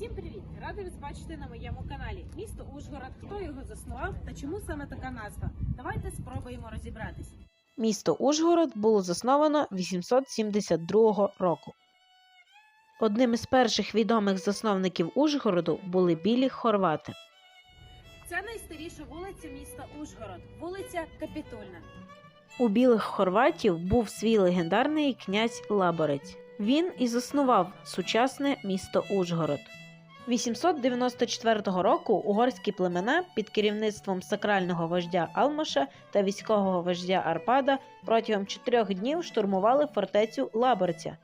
Всім привіт! Радий вас бачити на моєму каналі. Місто Ужгород, хто його заснував та чому саме така назва? Давайте спробуємо розібратись. Місто Ужгород було засновано 872 року. Одним із перших відомих засновників Ужгороду були білі хорвати. Це найстаріша вулиця міста Ужгород, вулиця Капітульна. У білих хорватів був свій легендарний князь Лаборець. Він і заснував сучасне місто Ужгород. 894 року угорські племена під керівництвом сакрального вождя Алмаша та військового вождя Арпада протягом чотирьох днів штурмували фортецю Лаборця.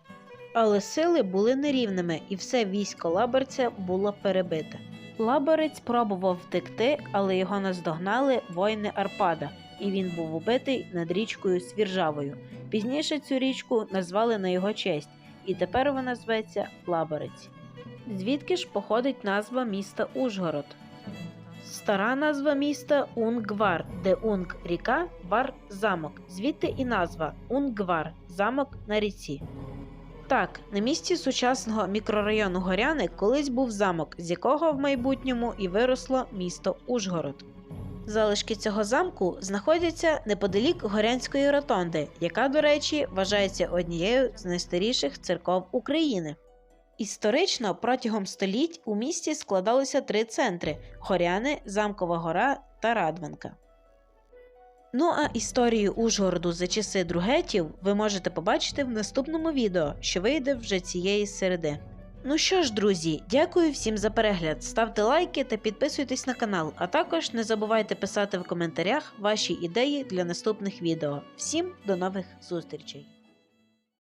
Але сили були нерівними, і все військо Лаборця було перебите. Лаборець пробував втекти, але його наздогнали воїни Арпада, і він був убитий над річкою Свіржавою. Пізніше цю річку назвали на його честь, і тепер вона зветься Лаборець. Звідки ж походить назва міста Ужгород? Стара назва міста Унгвар, де Унг ріка, Вар замок. Звідти і назва Унгвар замок на ріці. Так, на місці сучасного мікрорайону Горяни колись був замок, з якого в майбутньому і виросло місто Ужгород. Залишки цього замку знаходяться неподалік Горянської ротонди, яка, до речі, вважається однією з найстаріших церков України. Історично протягом століть у місті складалося три центри: Горяни, Замкова гора та Радванка. Ну а історію Ужгороду за часи другетів ви можете побачити в наступному відео, що вийде вже цієї середи. Ну що ж, друзі, дякую всім за перегляд. Ставте лайки та підписуйтесь на канал, а також не забувайте писати в коментарях ваші ідеї для наступних відео. Всім до нових зустрічей!